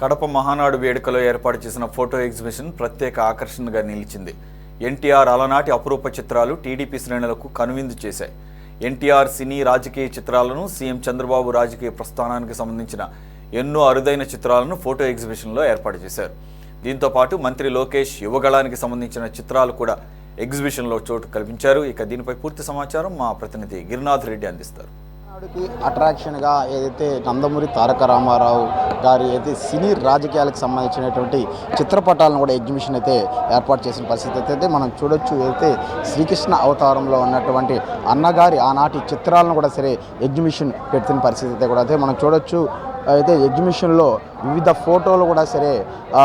కడప మహానాడు వేడుకలో ఏర్పాటు చేసిన ఫోటో ఎగ్జిబిషన్ ప్రత్యేక ఆకర్షణగా నిలిచింది. ఎన్టీఆర్ అలనాటి అపురూప చిత్రాలు టీడీపీ శ్రేణులకు కనువిందు చేశాయి. ఎన్టీఆర్ సినీ రాజకీయ చిత్రాలను సీఎం చంద్రబాబు రాజకీయ ప్రస్థానానికి సంబంధించిన ఎన్నో అరుదైన చిత్రాలను ఫోటో ఎగ్జిబిషన్లో ఏర్పాటు చేశారు. దీంతో పాటు మంత్రి లోకేష్ యువగళానికి సంబంధించిన చిత్రాలు కూడా ఎగ్జిబిషన్లో చోటు కల్పించారు. ఇక దీనిపై పూర్తి సమాచారం మా ప్రతినిధి గిరినాథ్ రెడ్డి అందిస్తారు. నాడుకి అట్రాక్షన్గా ఏదైతే నందమూరి తారక రామారావు గారి అయితే సినీ రాజకీయాలకు సంబంధించినటువంటి చిత్రపటాలను కూడా ఎగ్జిబిషన్ అయితే ఏర్పాటు చేసిన పరిస్థితి అయితే మనం చూడొచ్చు. అయితే శ్రీకృష్ణ అవతారంలో ఉన్నటువంటి అన్నగారి ఆనాటి చిత్రాలను కూడా సరే ఎగ్జిబిషన్ పెట్టిన పరిస్థితి అయితే కూడా అయితే మనం చూడొచ్చు. అయితే ఎగ్జిబిషన్లో వివిధ ఫోటోలు కూడా సరే ఆ,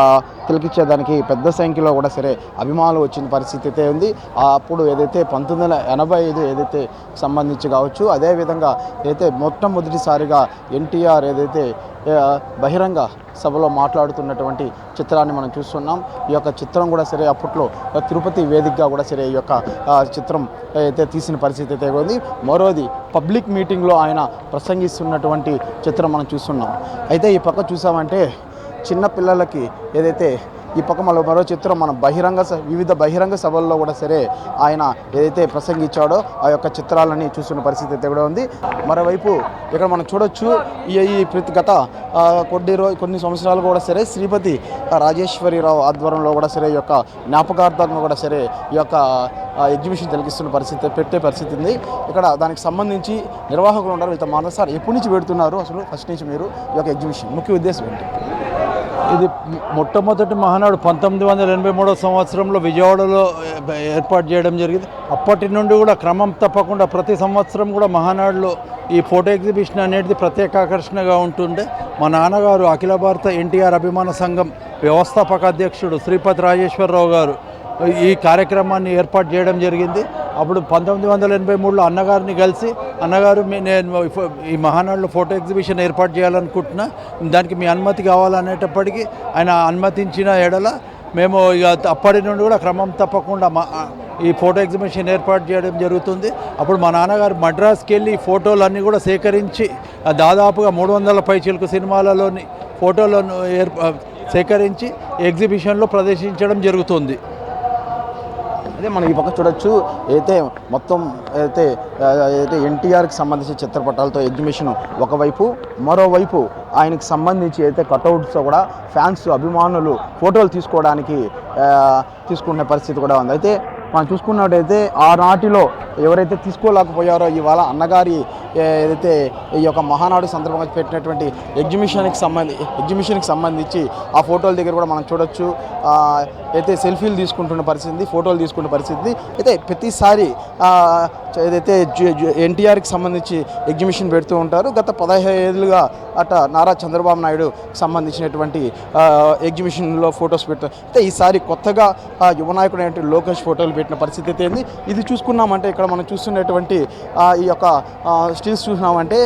తిలకించేదానికి పెద్ద సంఖ్యలో కూడా సరే అభిమానులు వచ్చిన పరిస్థితి అయితే ఉంది. అప్పుడు ఏదైతే పంతొమ్మిది వందల ఎనభై ఐదు ఏదైతే సంబంధించి కావచ్చు అదేవిధంగా ఏదైతే మొట్టమొదటిసారిగా ఎన్టీఆర్ ఏదైతే బహిరంగ సభలో మాట్లాడుతున్నటువంటి చిత్రాన్ని మనం చూస్తున్నాం. ఈ యొక్క చిత్రం కూడా సరే అప్పట్లో తిరుపతి వేదికగా కూడా సరే ఈ యొక్క చిత్రం అయితే తీసిన పరిస్థితి అయితే ఉంది. మరోది పబ్లిక్ మీటింగ్లో ఆయన ప్రసంగిస్తున్నటువంటి చిత్రం మనం చూస్తున్నాం. అయితే ఈ పక్క చూసామంటే చిన్న పిల్లలకి ఏదైతే ఈ పక్క మరో మరో చిత్రం మన బహిరంగ స- వివిధ బహిరంగ సభల్లో కూడా సరే ఆయన ఏదైతే ప్రసంగించాడో ఆ యొక్క చిత్రాలని చూస్తున్న పరిస్థితి అయితే కూడా ఉంది. మరోవైపు ఇక్కడ మనం చూడొచ్చు ఈ ప్రతి గత కొన్ని రో కొన్ని సంవత్సరాలు కూడా సరే శ్రీపతి రాజేశ్వరిరావు ఆధ్వర్యంలో కూడా సరే ఈ యొక్క జ్ఞాపకార్థంగా కూడా సరే ఈ యొక్క ఎగ్జిబిషన్ తిలకిస్తున్న పరిస్థితి పెట్టే పరిస్థితి ఉంది. ఇక్కడ దానికి సంబంధించి నిర్వాహకులు ఉన్నారు వీళ్ళతో మాట్లాడారు సార్ ఎప్పటి నుంచి పెడుతున్నారు అసలు? ఫస్ట్ నుంచి మీరు ఈ యొక్క ఎగ్జిబిషన్ ముఖ్య ఉద్దేశం ఏంటి? ఇది మొట్టమొదటి మహానాడు పంతొమ్మిది వందల ఎనభై మూడో సంవత్సరంలో విజయవాడలో ఏర్పాటు చేయడం జరిగింది. అప్పటి నుండి కూడా క్రమం తప్పకుండా ప్రతి సంవత్సరం కూడా మహానాడులో ఈ ఫోటో ఎగ్జిబిషన్ అనేది ప్రత్యేక ఆకర్షణగా ఉంటుండే. మా నాన్నగారు అఖిల భారత ఎన్టీఆర్ అభిమాన సంఘం వ్యవస్థాపక అధ్యక్షుడు శ్రీపతి రాజేశ్వరరావు గారు ఈ కార్యక్రమాన్ని ఏర్పాటు చేయడం జరిగింది. అప్పుడు పంతొమ్మిది వందల ఎనభై మూడులో అన్నగారిని కలిసి అన్నగారు మీ నేను ఈ మహానాడులో ఫోటో ఎగ్జిబిషన్ ఏర్పాటు చేయాలనుకుంటున్నా. దానికి మీ అనుమతి కావాలనేటప్పటికీ ఆయన అనుమతించిన ఎడల మేము ఇక అప్పటి నుండి కూడా క్రమం తప్పకుండా మా ఈ ఫోటో ఎగ్జిబిషన్ ఏర్పాటు చేయడం జరుగుతుంది. అప్పుడు మా నాన్నగారు మద్రాస్కి వెళ్ళి ఫోటోలన్నీ కూడా సేకరించి దాదాపుగా మూడు వందల పైచిలకు సినిమాలలోని ఫోటోలను ఏర్ప సేకరించి ఎగ్జిబిషన్లో ప్రదర్శించడం జరుగుతుంది. అదే మనం ఈ పక్క చూడొచ్చు అయితే మొత్తం అయితే అయితే ఎన్టీఆర్కి సంబంధించిన చిత్రపటాలతో ఎగ్జిబిషన్ ఒకవైపు మరోవైపు ఆయనకి సంబంధించి అయితే కటౌట్స్ కూడా ఫ్యాన్స్ అభిమానులు ఫోటోలు తీసుకోవడానికి తీసుకునే పరిస్థితి కూడా ఉంది. అయితే మనం చూసుకున్నట్టయితే ఆనాటిలో ఎవరైతే తీసుకోలేకపోయారో ఇవాళ అన్నగారి ఏదైతే ఈ యొక్క మహానాడు సందర్భంగా పెట్టినటువంటి ఎగ్జిబిషన్కి సంబంధి ఎగ్జిబిషన్కి సంబంధించి ఆ ఫోటోల దగ్గర కూడా మనం చూడొచ్చు. అయితే సెల్ఫీలు తీసుకుంటున్న పరిస్థితి ఫోటోలు తీసుకున్న పరిస్థితి అయితే ప్రతిసారి ఏదైతే ఎన్టీఆర్కి సంబంధించి ఎగ్జిబిషన్ పెడుతూ ఉంటారు. గత పదహైదు ఏళ్ళుగా అట నారా చంద్రబాబు నాయుడు సంబంధించినటువంటి ఎగ్జిబిషన్లో ఫొటోస్ పెట్టారు అయితే ఈసారి కొత్తగా యువ నాయకుడు అయినటువంటి లోకేష్ ఫోటోలు పెట్టిన పరిస్థితి అయితే ఇది చూసుకున్నామంటే ఇక్కడ మనం చూస్తున్నటువంటి ఈ యొక్క స్టిల్స్ చూసినామంటే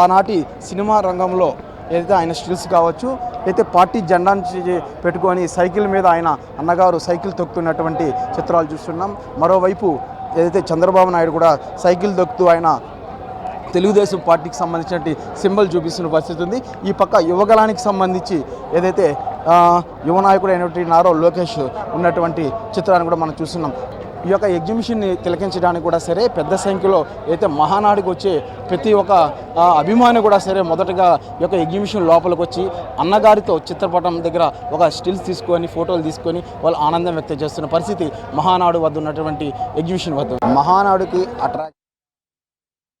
ఆనాటి సినిమా రంగంలో ఏదైతే ఆయన స్టిల్స్ కావచ్చు అయితే పార్టీ జెండాను పెట్టుకొని సైకిల్ మీద ఆయన అన్నగారు సైకిల్ తొక్కుతున్నటువంటి చిత్రాలు చూస్తున్నాం. మరోవైపు ఏదైతే చంద్రబాబు నాయుడు కూడా సైకిల్ దొక్కుతూ ఆయన తెలుగుదేశం పార్టీకి సంబంధించినటువంటి సింబల్ చూపిస్తున్న పరిస్థితి ఉంది. ఈ పక్క యువగలానికి సంబంధించి ఏదైతే యువనాయకుడు యువ నాయకుడు అయినటువంటి నారో లోకేష్ ఉన్నటువంటి చిత్రాన్ని కూడా మనం చూస్తున్నాం. ఈ యొక్క ఎగ్జిబిషన్ని తిలకించడానికి కూడా సరే పెద్ద సంఖ్యలో అయితే మహానాడుకు వచ్చే ప్రతి ఒక్క అభిమాని కూడా సరే మొదటగా ఈ యొక్క ఎగ్జిబిషన్ లోపలికి వచ్చి అన్నగారితో చిత్రపటం దగ్గర ఒక స్టిల్స్ తీసుకొని ఫోటోలు తీసుకొని వాళ్ళు ఆనందం వ్యక్తం చేస్తున్న పరిస్థితి మహానాడు వద్ద ఉన్నటువంటి ఎగ్జిబిషన్ వద్ద. మహానాడుకి అట్రాక్ట్